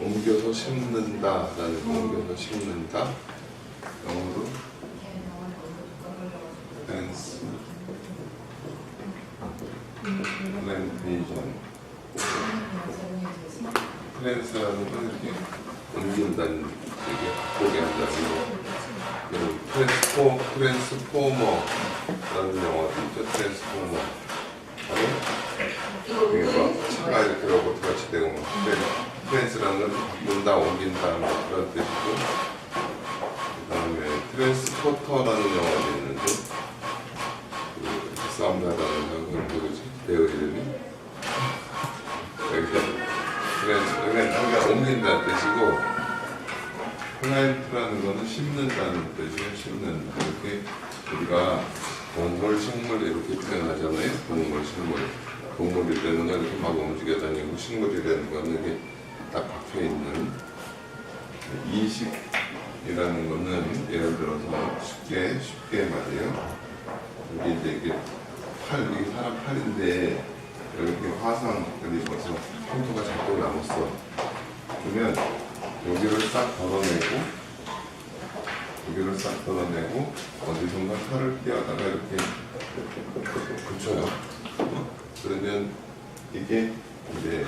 옮겨서 심는다라는 거, 옮겨서 심는다. 영어로? 댄스 플랜테이션 플랜스라는 건 이렇게 옮긴다는 얘기 보게 한다는 거 트랜스포, 트랜스포머라는 영화도 있죠 트랜스포머 바로 그러니까 차가 이렇게 로봇 같이 되고 뭐 트랜- 트랜스라는 건 바꾼다 옮긴다 뭐 그런 뜻이고 그 다음에 트랜스포터라는 영화도 있는데 그 싸움 나다는 건 누구지? 배우 이름이? 트랜스, 그러니까 그러니까 옮긴다는 뜻이고 플란트라는 거는 심는다는 뜻이에요. 심는 이렇게 우리가 동물, 식물 이렇게 표현하잖아요. 동물, 식물. 동물이라는 건 이렇게 막 움직여 다니고 식물이라는 거는 이렇게 딱 박혀 있는 이식이라는 거는 예를 들어서 쉽게 쉽게 말이에요. 여기 이제 이게 팔, 이게 사람 팔인데 이렇게 화상을 입어서 흉터가 자꾸 남았어. 그러면 여기를 싹 덜어내고 여기를 싹 덜어내고 어디선가 칼을 띄어다가 이렇게 붙여요. 어? 그러면 이게 이제 예,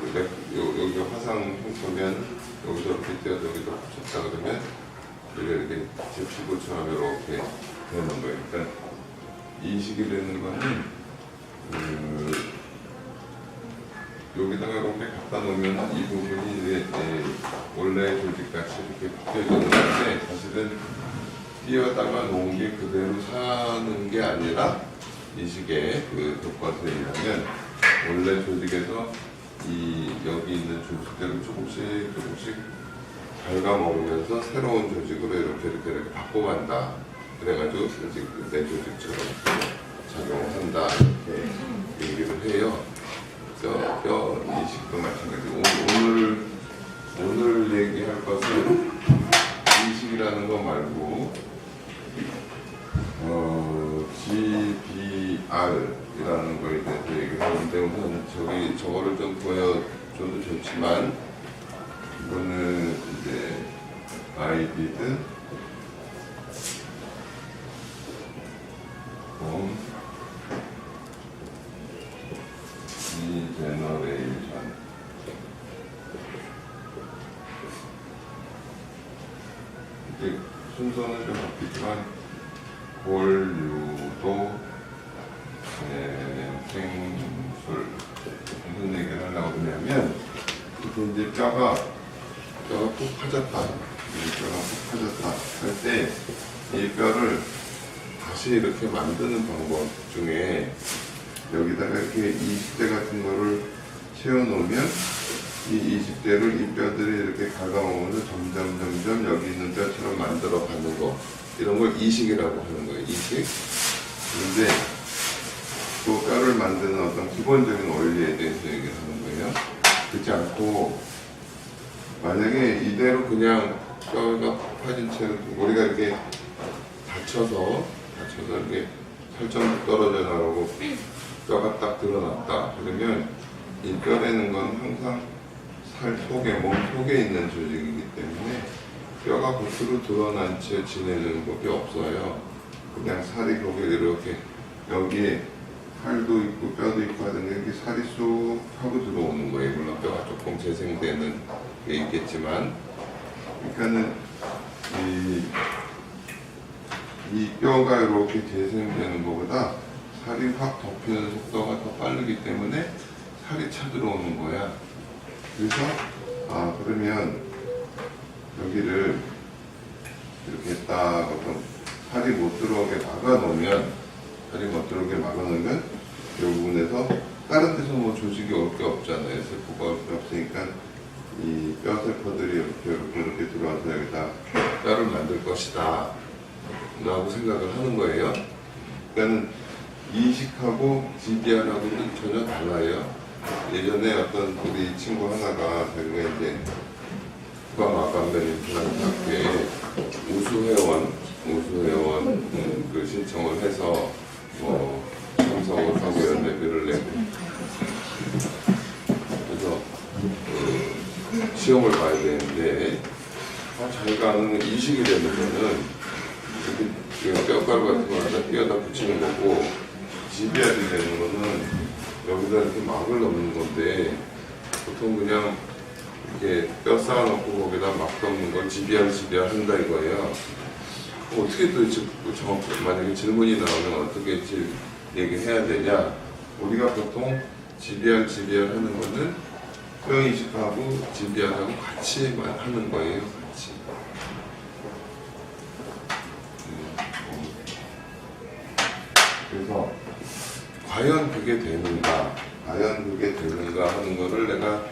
그 내- 요- 여기 화상 흉터면 여기도 이렇게 띄어서 여기도 붙였다 그러면 이렇게 집시구처럼 이렇게 되는 거예요. 그러니까 인식이 되는 거는 그 여기다가 이렇게 갖다 놓으면 이 부분이 이제 예, 원래 조직같이 이렇게 붙여있는 건데 사실은 띄어다가 놓은 게 그대로 사는 게 아니라 이 식의 그 교과서에 의하면 원래 조직에서 이 여기 있는 조직들을 조금씩 조금씩 갉아먹으면서 새로운 조직으로 이렇게 이렇게 이렇게 바꿔간다. 그래가지고 조직 내 조직처럼 작용한다 이렇게 얘기를 해요. 뼈, 뼈 이식도 마찬가지고 오늘 오늘 얘기할 것은 이식이라는 거 말고 어, GBR이라는 거에 대해서 얘기를 하는데 우선 저기 저거를 좀 보여줘도 좋지만 이거는 이제 아이비드 이제 뼈가 푹 파졌다. 이 뼈가 푹 파졌다 할 때 이 뼈를 다시 이렇게 만드는 방법 중에 여기다가 이렇게 이식대 같은 거를 채워놓으면 이 이식대를 이 뼈들이 이렇게 갉아먹으면서 점점 점점 여기 있는 뼈처럼 만들어 가는 거. 이런 걸 이식이라고 하는 거예요 이식. 그런데 또 뼈를 만드는 어떤 기본적인 원리에 대해서 얘기를 하는 거예요. 그렇지 않고 만약에 이대로 그냥 뼈가 파진 채로 우리가 이렇게 다쳐서 다쳐서 이렇게 살점 떨어져 나가고 뼈가 딱 드러났다 그러면 이 뼈라는 건 항상 살 속에 몸 속에 있는 조직이기 때문에 뼈가 겉으로 드러난 채 지내는 법이 없어요. 그냥 살이 거기 이렇게 여기에 살도 있고 뼈도 있고 하던데 이렇게 살이 쑥 하고 들어오는 거예요. 물론 뼈가 조금 재생되는 게 있겠지만 그러니까는 이, 이 뼈가 이렇게 재생되는 것보다 살이 확 덮이는 속도가 더 빠르기 때문에 살이 차 들어오는 거야. 그래서 아 그러면 여기를 이렇게 딱 어떤 살이 못 들어오게 막아 놓으면 살이 못 들어오게 막아 놓으면 이 부분에서 다른 데서 뭐 조직이 올 게 없잖아요. 세포가 올 게 없으니까 이 뼈 세포들이 이렇게 이렇게 이렇게 들어와서 여기다 뼈를 만들 것이다. 라고 생각을 하는 거예요. 그러니까는 이식하고 GBR하고는 전혀 달라요. 예전에 어떤 우리 친구 하나가 자기가 이제 국가마감된 임플란트 학교에 우수회원, 우수회원 음, 그 신청을 해서 뭐 참석을 하고 이런 레벨을 내고 그래서 그 시험을 봐야 되는데 아, 자기가 아는 이식이 되는 거는 이렇게 뼈가루 같은 거 갖다 띄어다 붙이는 거고 GBR이 되는 거는 여기다 이렇게 막을 넣는 건데 보통 그냥 이렇게 뼈 쌓아놓고 거기다 막 넣는 걸 GBR, GBR 한다 이거예요. 어떻게 도대체 그 정확 만약에 질문이 나오면 어떻게 질 얘기해야 되냐? 우리가 보통 GBR, GBR 하는 거는 뼈 이식하고 GBR하고 같이만 하는 거예요. 같이. 음, 그래서 과연 그게 되는가, 과연 그게 되는가 하는 거를 내가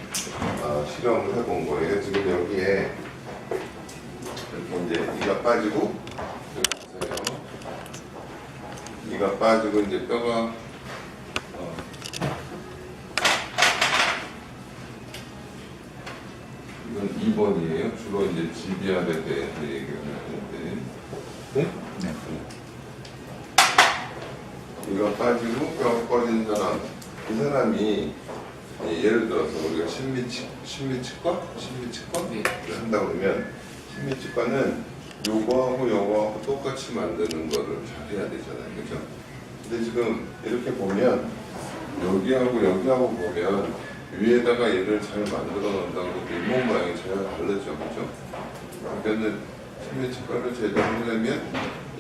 어, 실험을 해본 거예요. 지금 여기에 이렇게 이제 이가 빠지고. 이가 빠지고 이제 뼈가 어, 이건 2번이에요. 주로 이제 대해서 얘기를 하는데 네? 네. 이가 빠지고 뼈가 꺼진 사람 이 사람이 예, 예를 들어서 우리가 신미치, 신미치과? 신미치과를 한다 그러면 신미치과는 요거하고 요거하고 똑같이 만드는 거를 잘 해야 되잖아요 그죠? 근데 지금 이렇게 보면 여기하고 여기하고 보면 위에다가 얘를 잘 만들어 놓는다고 잇몸 모양이 전혀 다르죠 그죠? 그러니까는 신미치과를 제대로 하려면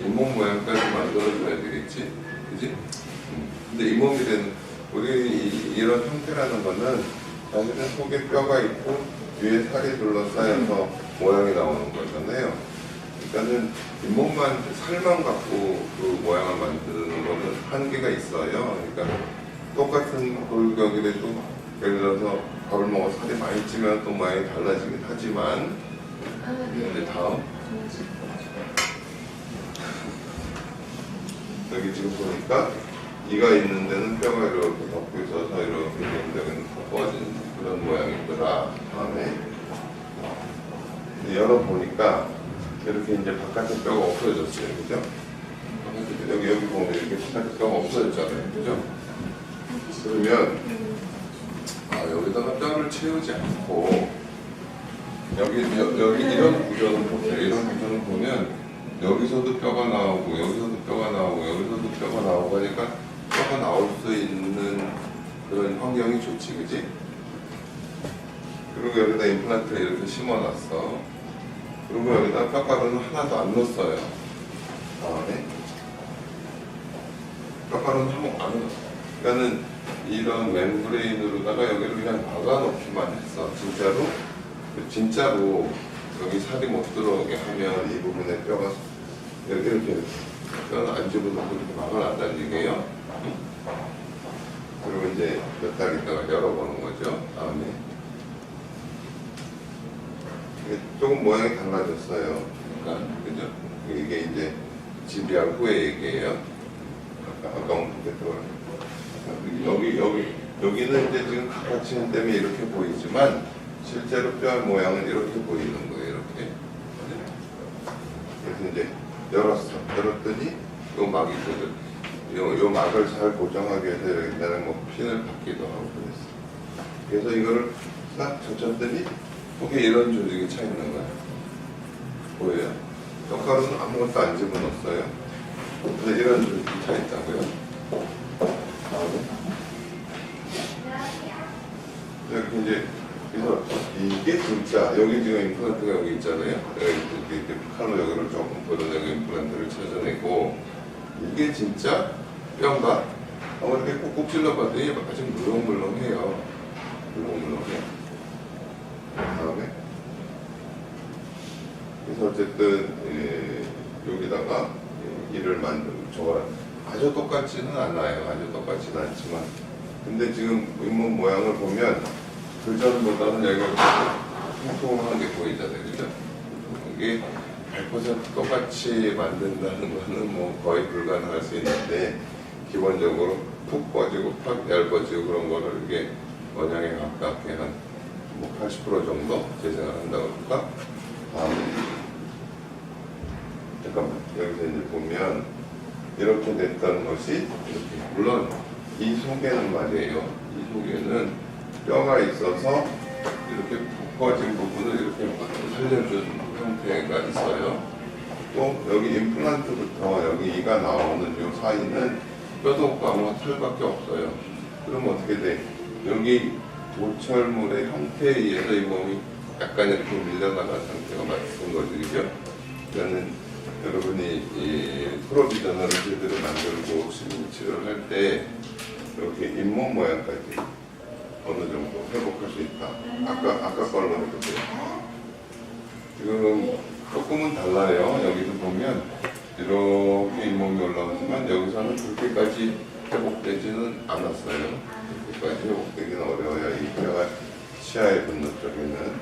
잇몸 모양까지 만들어줘야 되겠지 그지? 음. 근데 잇몸이 되는 우리 이- 이런 형태라는 거는 사실은 속에 뼈가 있고 위에 살이 둘러싸여서 모양이 나오는 거잖아요. 그러니까는 잇몸만 살만 갖고 그 모양을 만드는 거는 한계가 있어요. 그러니까 똑같은 골격이라도 예를 들어서 밥을 먹어 살이 많이 찌면 또 모양이 달라지긴 하지만 근데 다음 여기 지금 보니까 이가 있는 데는 뼈가 이렇게 덮고 있어서 이렇게 데는 꺼진 그런 모양이더라. 다음에 열어보니까 이렇게 이제 바깥에 뼈가 없어졌어요. 그죠? 여기, 여기 보면 이렇게 바깥에 뼈가 없어졌잖아요. 그죠? 그러면 아, 여기다가 뼈를 채우지 않고 여기, 여, 여기 이런 구조는 보세요. 이런 구조는 보면 여기서도 뼈가 나오고 여기서도 뼈가 나오고 여기서도 뼈가 나오고 하니까 뼈가 나올 수 있는 그런 환경이 좋지 그지? 그리고 여기다 임플란트를 이렇게 심어놨어 그리고 여기다 뼈가루는 하나도 안 넣었어요 다음에 뼈가루는 한번 안 넣었어 그러니까는 이런 멤브레인으로다가 여기를 그냥 막아놓기만 했어 진짜로 진짜로 여기 살이 못 들어오게 하면 이 부분에 뼈가 이렇게 이렇게 뼈는 안 집어넣고 이렇게 막아놨다는 얘기예요. 그리고 이제 몇 달 있다가 열어보는 거죠. 다음에 조금 모양이 달라졌어요. 그러니까 그죠? 이게 이제 GBR 후의 얘기예요. 아까 아까 언급했던 여기 여기 여기는 이제 지금 각각치는 때문에 이렇게 보이지만 실제로 뼈 모양은 이렇게 보이는 거예요. 이렇게. 그래서 이제 열었어. 열었더니 요 막이. 요, 요 막을 잘 고정하기 위해서 여기다가 뭐 핀을 받기도 하고 그랬어. 그래서 이거를 딱 젖혔더니 속에 이런 조직이 차 있는 거야. 보여요? 뼈가루는 아무것도 안 집어넣었어요. 근데 이런 조직이 차 있다고요. 이렇게 이제 그래서 이게 진짜 여기 지금 임플란트가 여기 있잖아요. 여기 이렇게, 칼로 여기를 조금 걷어내고 임플란트를 찾아내고 이게 진짜 뼈인가? 아마 이렇게 꾹꾹 찔러봤더니 아주 물렁물렁해요. 물렁물렁해. 다음에 그래서 어쨌든 예, 여기다가 예, 이를 만들고 저거랑 아주 똑같지는 않아요. 아주 똑같지는 않지만 근데 지금 잇몸 모양을 보면 그 전보다는 여기가 통통한 게 보이잖아요. 그죠? 이게 100% 똑같이 만든다는 거는 뭐 거의 불가능할 수 있는데 기본적으로 푹 뻗지고 팍 얇아지고 그런 거를 이게 원형에 가깝게 한 뭐 80% 정도 재생을 한다고 할까? 다음 잠깐만 여기서 이제 보면 이렇게 됐던 것이 이렇게 물론 이 속에는 말이에요. 이 속에는 뼈가 있어서 이렇게 푹 퍼진 부분을 이렇게 막 살려준 형태가 있어요. 또 여기 임플란트부터 여기 이가 나오는 이 사이는 뼈도 없고 아무 털밖에 없어요. 그럼 어떻게 돼? 여기 보철물의 형태에 의해서 이 몸이 약간 이렇게 밀려나간 상태가 맞은 거죠? 그러니까는 여러분이 이 프로비저널을 제대로 만들고 시민 치료를 할 때 이렇게 잇몸 모양까지 어느 정도 회복할 수 있다. 아까 아까 걸로 해보세요. 지금 조금은 달라요. 여기서 보면 이렇게 잇몸이 올라오지만 여기서는 그렇게까지 회복되지는 않았어요. 그렇게까지 회복되기는 어려워요. 이 뼈가 치아의 분노 쪽에는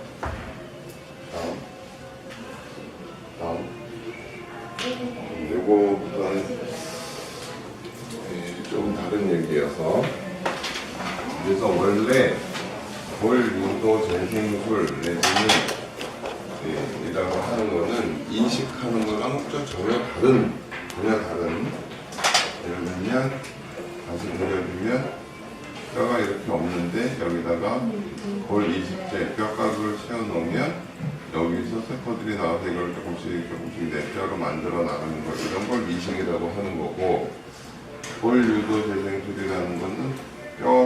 다음 다음 요거보다는 예, 좀 다른 얘기여서. 그래서 원래 볼 유도 재생술 내지는 예, 이라고 하는 거는 인식하는 거랑 좀 전혀 다른 전혀 다른. 예를 들면 다시 그려주면 뼈가 이렇게 없는데 여기다가 볼 20제 뼈가루를 채워놓으면 여기서 세포들이 나와서 이걸 조금씩 내 뼈로 만들어 나가는 거 이런 걸 미식이라고 하는 거고 볼 유도 재생술이라는 거는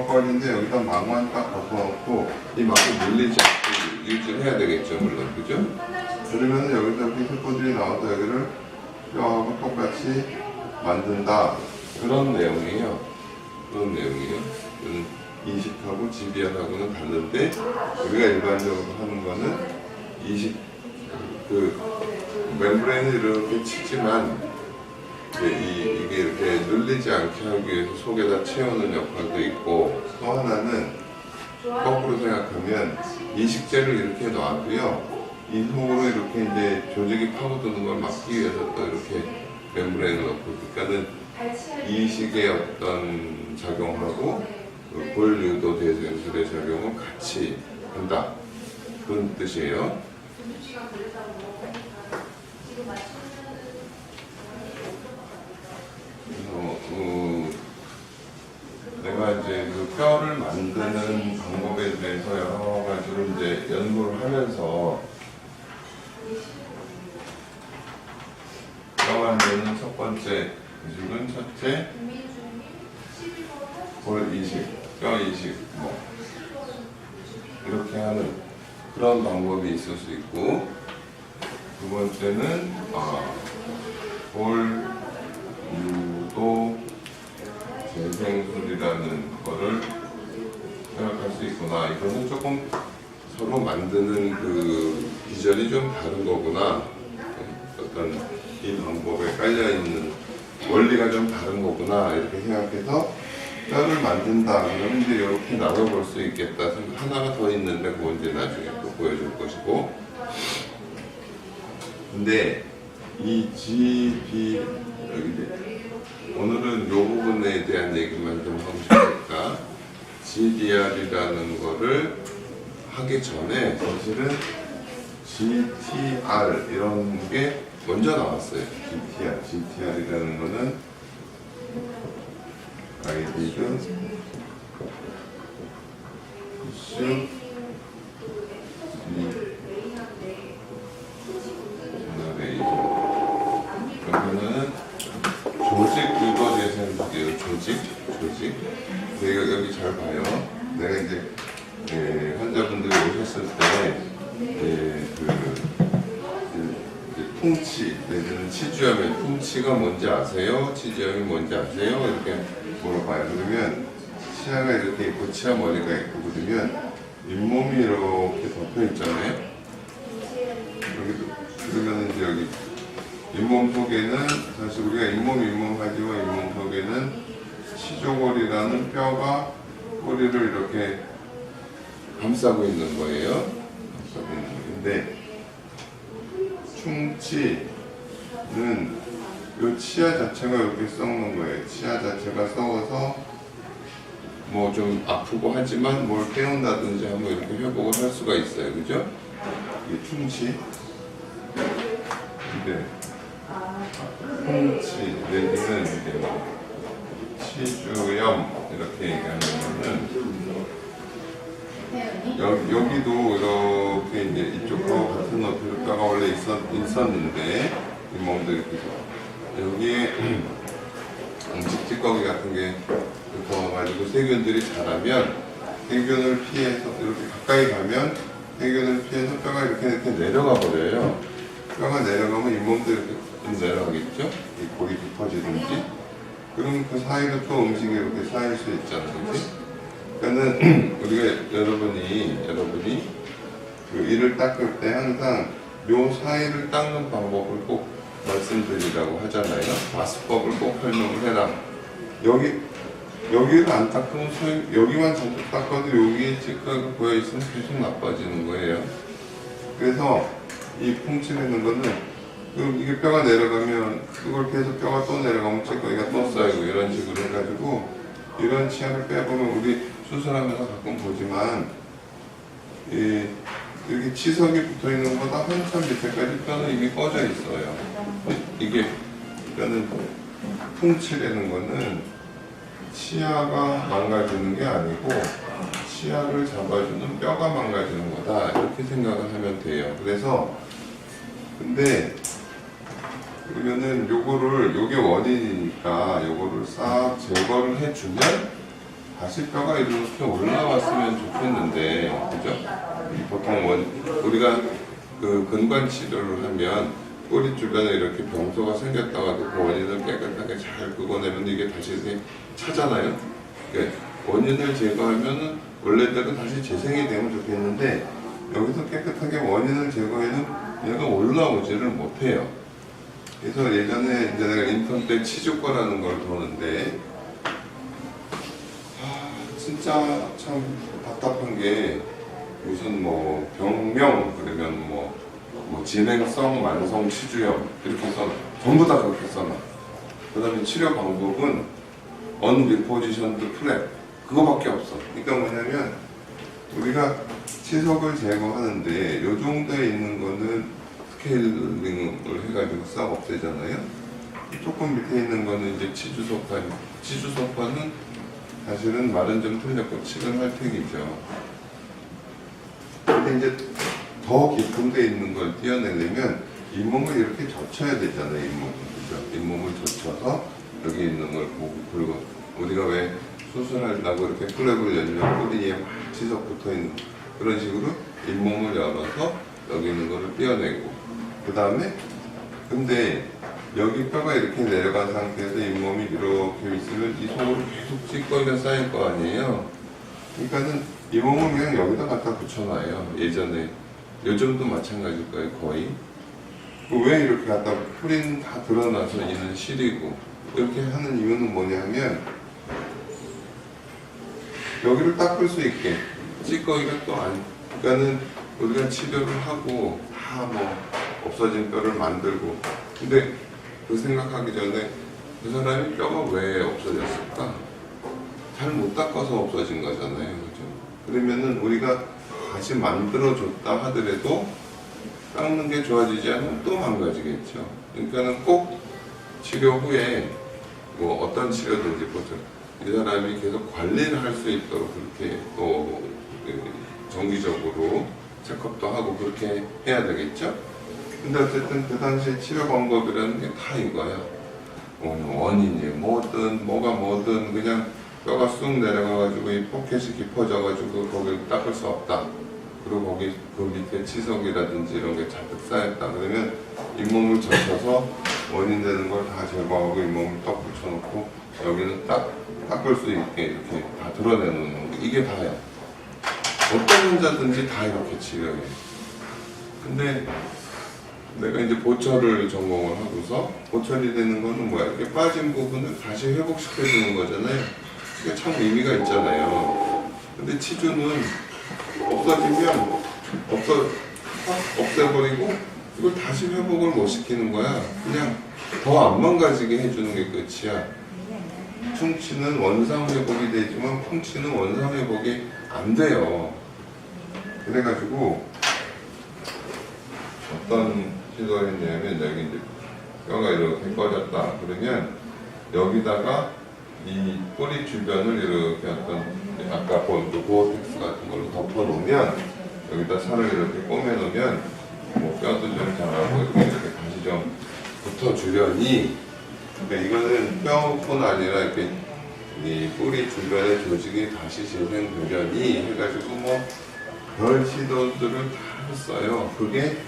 꺼진데 여기다 망만 딱 덮어놓고 이 망을 물리지 않고 유지를 해야 되겠죠 물론. 그죠? 그러면 여기서 세포들이 나와서 여기를 뼈하고 똑같이 만든다. 그런 내용이에요. 그런 내용이에요. 인식하고 지비하고는 다른데 우리가 일반적으로 하는 거는 인식 그 멤브레인을 이렇게 치지만 이, 이게 이렇게 눌리지 않게 하기 위해서 속에다 채우는 역할도 있고 또 하나는 거꾸로 생각하면 이식제를 이렇게 놔도요 이 속으로 이렇게 이제 조직이 파고드는 걸 막기 위해서 또 이렇게 멤브레인을 넣고 그러니까는 이식의 어떤 작용하고 그 볼유도 대생술의 작용을 같이 한다 그런 뜻이에요. 그래서 어, 내가 이제 그 뼈를 만드는 방법에 대해서 여러 가지로 이제 연구를 하면서 뼈 만드는 첫 번째 기술은 첫째 볼 이식, 뼈 이식 뭐. 이렇게 하는 그런 방법이 있을 수 있고 두 번째는 아, 볼 유도 재생술이라는 거를 생각할 수 있구나. 이거는 조금 서로 만드는 그 비전이 좀 다른 거구나. 어떤 이 방법에 깔려 있는 원리가 좀 다른 거구나. 이렇게 생각해서 뼈를 만든다. 그러면 이제 이렇게 나눠볼 수 있겠다. 하나가 더 있는데 그거 이제 나중에 또 보여줄 것이고. 근데 이 GP 여기 오늘은 이 부분에 대한 얘기만 좀 하고 싶으니까 GDR이라는 거를 하기 전에 사실은 GTR 이런 게 먼저 나왔어요. GTR, GTR이라는 거는 가이디드 푸슈 제너레이션 여기는 조직 유도 재생술이에요. 조직, 조직. 내가 여기 잘 봐요. 내가 이제 예, 환자분들이 오셨을 때 예, 그 이제- 이제 통치 내지는 통치가 뭔지 아세요? 치주염이 뭔지 아세요? 이렇게 물어봐요. 그러면 치아가 이렇게 있고 치아 머리가 있고 그러면 잇몸이 이렇게 덮여 있잖아요. 여기도 그러면 이제 여기 잇몸 속에는 사실 우리가 잇몸 잇몸 하지만 잇몸 속에는 치조골이라는 뼈가 꼬리를 이렇게 감싸고 있는 거예요. 감싸고 있는 건데 충치는 요 치아 자체가 이렇게 썩는 거예요. 치아 자체가 썩어서 뭐 좀 아프고 하지만 뭘 깨운다든지 하면 이렇게 회복을 할 수가 있어요. 그죠? 이게 충치. 근데 충치 내지는 이제 뭐 치주염 이렇게 얘기하는 거는 여기, 여기도 이렇게 이제 이쪽하고 같은 높이로 뼈가 원래 있었, 있었는데 잇몸도 이렇게 여기에 찌꺼기 같은 게 붙어가지고 세균들이 자라면 세균을 피해서 이렇게 가까이 가면 세균을 피해서 뼈가 이렇게 이렇게 내려가 버려요. 뼈가 내려가면 잇몸도 이렇게 좀 내려가겠죠? 이 골이 깊어지든지. 그럼 그 사이로 또 음식이 이렇게 쌓일 수 있잖아요. 그치? 그러니까는 우리가 여러분이 여러분이 그 이를 닦을 때 항상 요 사이를 닦는 방법을 꼭 말씀드리라고 하잖아요. 마스법을 꼭 설명을 해라. 여기 여기를 안 닦으면 소용, 여기만 잔뜩 닦아도 여기에 찌꺼기가 고여 있으면 계속 나빠지는 거예요. 그래서 이 풍치라는 거는 이게 뼈가 내려가면 그걸 계속 뼈가 또 내려가면 찌꺼기가 또 쌓이고 이런 식으로 해가지고 이런 치아를 빼보면 우리 수술하면서 가끔 보지만 이 이렇게 치석이 붙어 있는 것보다 한참 밑에까지 뼈는 이게 꺼져 있어요. 이게 그러니까는 풍치라는 거는 치아가 망가지는 게 아니고 치아를 잡아주는 뼈가 망가지는 거다 이렇게 생각을 하면 돼요. 그래서 근데 그러면은 요거를 요게 원인이니까 요거를 싹 제거를 해주면 다시 뼈가 이렇게 올라왔으면 좋겠는데 그죠? 보통 원 우리가 그 근관 치료를 하면 꼬리 주변에 이렇게 병소가 생겼다가도 그 원인을 깨끗하게 잘 끄고내면 이게 다시 차잖아요. 그러니까 원인을 제거하면은 원래대로 다시 재생이 되면 좋겠는데 여기서 깨끗하게 원인을 제거해는 얘가 올라오지를 못해요. 그래서 예전에 이제 내가 인턴 때 치주과라는 걸 보는데 아, 진짜 참 답답한 게 무슨 뭐 병명 그러면 뭐, 뭐 진행성 만성 치주염 이렇게 써 전부 다 그렇게 써놔. 그다음에 치료 방법은 언리포지션드 플랩 그거밖에 없어. 그러니까 뭐냐면 우리가 치석을 제거하는데 요 정도에 있는 거는 스케일링을 해가지고 싹 없애잖아요. 조금 밑에 있는 거는 이제 치주소판. 치주소판은 사실은 말은 좀 틀렸고 칠은 할택이죠. 근데 이제 더 깊은 데 있는 걸 띄어내려면 잇몸을 이렇게 젖혀야 되잖아요. 잇몸을 그죠? 잇몸을 젖혀서 여기 있는 걸 보고 그리고 우리가 왜 수술하려고 이렇게 플랩을 열면 꼬리에 막 치석 붙어 있는 그런 식으로 잇몸을 열어서 여기 있는 거를 띄어내고 그 다음에 근데 여기 뼈가 이렇게 내려간 상태에서 잇몸이 이렇게 있으면 이 속으로 계속 찌꺼기가 쌓일 거 아니에요. 그러니까는 잇몸을 그냥 여기다 갖다 붙여놔요. 예전에 요즘도 마찬가지일 거예요 거의. 그왜 이렇게 갖다 풀인 다 드러나서 얘는 시리고 이렇게 하는 이유는 뭐냐면 여기를 닦을 수 있게 찌꺼기가 또 안, 그러니까는 우리가 치료를 하고 다 뭐 없어진 뼈를 만들고 근데 그 생각하기 전에 그 사람이 뼈가 왜 없어졌을까? 잘 못 닦아서 없어진 거잖아요, 그죠? 그러면은 우리가 다시 만들어줬다 하더라도 닦는 게 좋아지지 않으면 또 망가지겠죠. 그러니까는 꼭 치료 후에 뭐 어떤 치료든지 보통 이 사람이 계속 관리를 할 수 있도록 그렇게 또 그, 정기적으로 체크업도 하고 그렇게 해야 되겠죠. 근데 어쨌든 그 당시 치료 방법이라는 게 다 이거야. 어, 원인이 뭐든 뭐가 뭐든 그냥 뼈가 쑥 내려가가지고 이 포켓이 깊어져가지고 거기를 닦을 수 없다. 그리고 거기 그 밑에 치석이라든지 이런 게 잔뜩 쌓였다. 그러면 잇몸을 젖혀서 원인 되는 걸 다 제거하고 잇몸을 딱 붙여놓고 여기는 딱 닦을 수 있게 이렇게 다 드러내놓는 거. 이게 다야. 어떤 환자든지 다 이렇게 치료해. 근데 내가 이제 보철을 전공을 하고서 보철이 되는 거는 뭐야? 이렇게 빠진 부분을 다시 회복시켜주는 거잖아요. 그게 참 의미가 있잖아요. 근데 치주는 없어지면 없어 확 없애버리고 이걸 다시 회복을 못 시키는 거야. 그냥 더 안 망가지게 해주는 게 끝이야. 충치는 원상 회복이 되지만 풍치는 원상 회복이 안 돼요. 그래가지고 어떤 시도를 했냐면 여기 이제 뼈가 이렇게 꺼졌다 그러면 여기다가 이 뿌리 주변을 이렇게 어떤 아까 본 그 고어텍스 같은 걸로 덮어 놓으면 여기다 살을 이렇게 꼬매 놓으면 뭐 뼈도 좀 자라고 이렇게, 이렇게 다시 좀 붙어 주려니 그러니까 이거는 뼈뿐 아니라 이렇게 이 뿌리 주변의 조직이 다시 재생되려니 해가지고 뭐 별 시도들을 다 했어요. 그게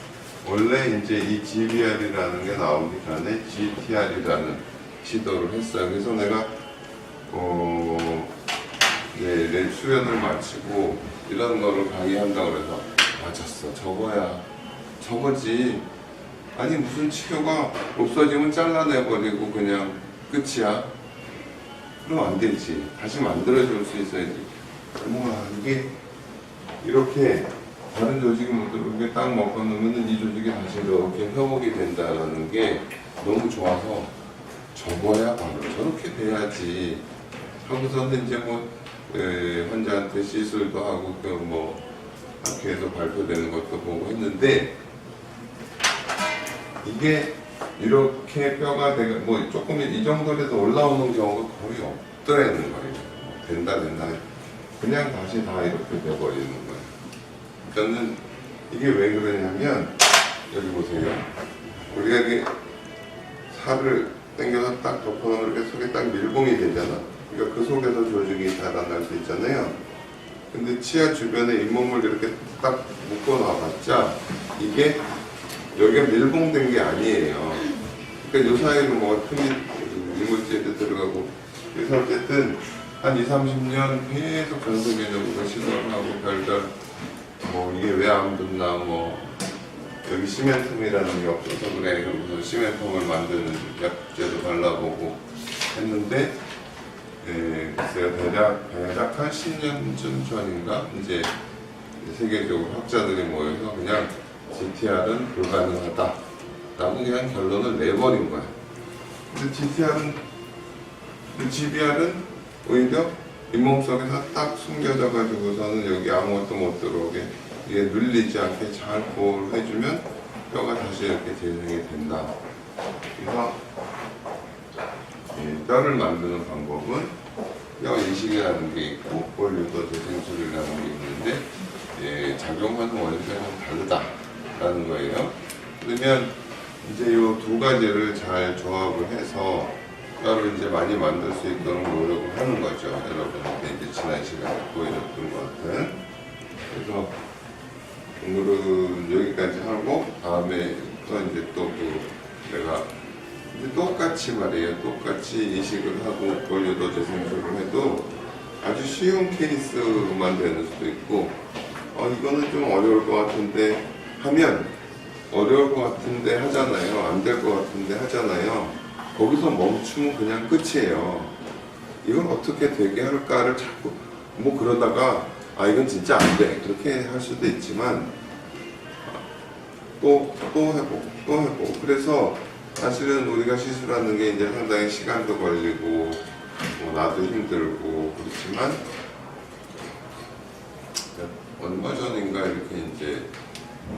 원래 이제 이 GBR이라는 게 나오기 전에 GTR이라는 시도를 했어요. 그래서 내가 어 네, 내 수련을 마치고 이런 거를 강의한다고 그래서 맞았어. 저거야. 저거지. 아니 무슨 치료가 없어지면 잘라내버리고 그냥 끝이야. 그럼 안 되지. 다시 만들어줄 수 있어야지. 우와 이게 이렇게 다른 조직이 못 들어오게 딱 먹어놓으면 이 조직이 다시 이렇게 회복이 된다는 게 너무 좋아서 저거야 바로 저렇게 돼야지 하고서는 이제 뭐 에, 환자한테 시술도 하고 그뭐 학회에서 발표되는 것도 보고 했는데 이게 이렇게 뼈가 되가 뭐 조금 이 정도라도 올라오는 경우가 거의 없더라는 거예요. 뭐 된다 된다 그냥 다시 다 이렇게 돼버리는 그러니까는 이게 왜 그러냐면 여기 보세요. 우리가 이게 살을 당겨서 딱 덮어놓으면 이렇게 속에 딱 밀봉이 되잖아. 그러니까 그 속에서 조직이 자라날 수 있잖아요. 근데 치아 주변에 잇몸을 이렇게 딱 묶어놔봤자 이게 여기가 밀봉된 게 아니에요. 그러니까 요 사이로 뭐가 틈이 이물질도 들어가고 그래서 어쨌든 한 2, 30년 계속 전승개념으로 시도를 하고 별별 뭐 이게 왜 안 붙나 뭐. 여기 시멘텀이라는 게 없어서 그래. 그러고서 시멘텀을 만드는 약제도 발라보고 했는데 예, 글쎄요. 대략 대략 한 10년쯤 전인가? 이제 세계적으로 학자들이 모여서 그냥 GTR은 불가능하다. 라고 그냥 결론을 내버린 거야. 근데 GTR은 GBR은 오히려 잇몸 속에서 딱 숨겨져 가지고서는 여기 아무것도 못 들어오게 이게 눌리지 않게 잘 보호를 해주면 뼈가 다시 이렇게 재생이 된다. 그래서 이 뼈를 만드는 방법은 뼈 이식이라는 게 있고 볼류도 재생술이라는 게 있는데 예, 작용하는 원리가 좀 다르다라는 거예요. 그러면 이제 이 두 가지를 잘 조합을 해서 뼈를 이제 많이 만들 수 있도록 노력을 하는 거죠. 여러분한테 이제 지난 시간에 보여줬던 것 같은. 그래서 오늘은 여기까지 하고 다음에 또 이제 또 그 내가 이제 똑같이 말이에요. 똑같이 이식을 하고 볼류도 재생술을 해도 아주 쉬운 케이스만 되는 수도 있고 어 이거는 좀 어려울 것 같은데 하면 어려울 것 같은데 하잖아요. 안 될 것 같은데 하잖아요. 거기서 멈추면 그냥 끝이에요. 이건 어떻게 되게 할까를 자꾸 뭐 그러다가 아 이건 진짜 안 돼. 그렇게 할 수도 있지만 또또 해보고 또 해보고 그래서 사실은 우리가 시술하는 게 이제 상당히 시간도 걸리고 뭐 나도 힘들고 그렇지만 얼마 전인가 이렇게 이제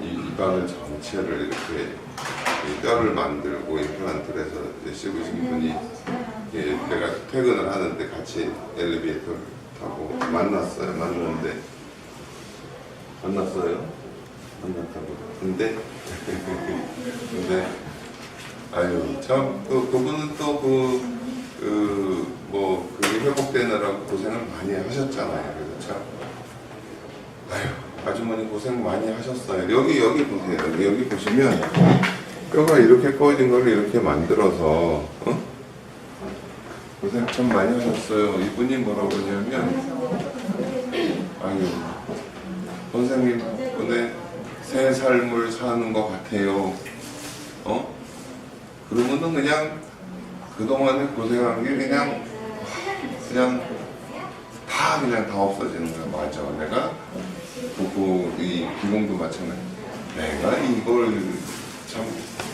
이 입안을 전체를 이렇게 이 뼈를 만들고 임플란트를 해서 이제 씹으신 분이 예, 내가 퇴근을 하는데 같이 엘리베이터 타고 만났어요. 만났는데 만났어요. 만났다고. 근데 근데 아유 참 그, 그분은 또그그뭐 그게 회복되느라고 고생을 많이 하셨잖아요. 그래서 참 아주머니 고생 많이 하셨어요. 여기 여기 보세요. 여기, 여기 보시면 뼈가 이렇게 꺼진 걸 이렇게 만들어서 어? 고생 참 많이 하셨어요. 이분이 뭐라고 그러냐면 아유 선생님 덕분에 새 삶을 사는 것 같아요. 어? 그러면은 그냥 그동안에 고생한 게 그냥 그냥 다 그냥 다 없어지는 거야. 맞아. 내가 보고 이 기공도 마찬가지. 내가 이걸 참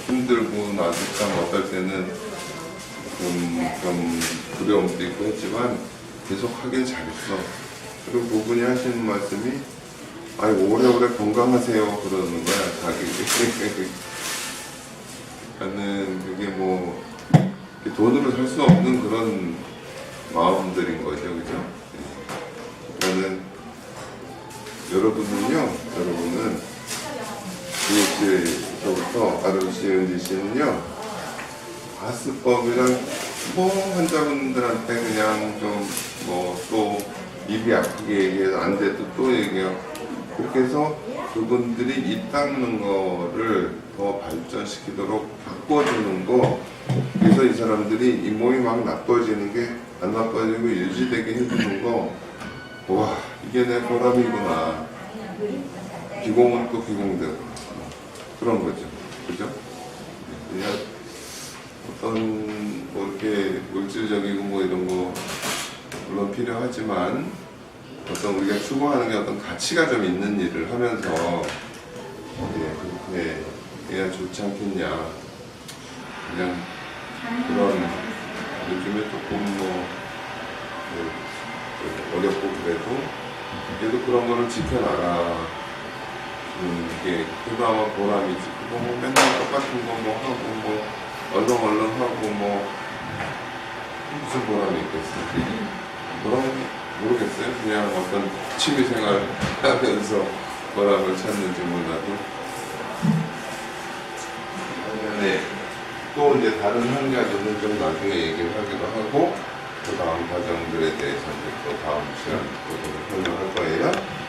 힘들고 참 어떨 때는 좀, 좀 두려움도 있고 했지만 계속 하길 잘했어. 그리고 그분이 하시는 말씀이 아이 오래오래 건강하세요 그러는 거야 자기. 나는 그게 뭐 돈으로 살 수 없는 그런 마음들인 거죠, 그죠? 여러분은요, 여러분은 아르시 은지 씨는요, 가스법이랑 뭐 환자분들한테 그냥 좀 뭐 또 입이 아프게 얘기해서 안 돼도 또 얘기하고 그렇게 해서 그분들이 입 닦는 거를 더 발전시키도록 바꿔주는 거. 그래서 이 사람들이 이 몸이 막 나빠지는 게 안 나빠지고 유지되게 해주는 거. 와 이게 내 보람이구나 기공은 또 기공대로 그런 거죠. 그죠? 그냥 어떤 뭐 이렇게 물질적이고 뭐 이런 거 물론 필요하지만 어떤 우리가 추구하는 게 어떤 가치가 좀 있는 일을 하면서 예, 그렇게 해야 좋지 않겠냐. 그냥 그런 요즘에 조금 뭐 뭐, 그 어렵고 그래도 그래도 그런 거를 지켜나가. 음, 이게 그거 아마 보람이지 그거 뭐 맨날 똑같은 거 뭐 하고 뭐 얼렁얼렁 하고 뭐 무슨 보람이 있겠어 보람 모르겠어요. 그냥 어떤 취미생활 하면서 보람을 찾는지 몰라도. 네. 또 이제 다른 한 가지는 좀 나중에 얘기를 하기도 하고 그 다음 과정들에 대해서 이제 또 다음 시간 또 설명할 거예요.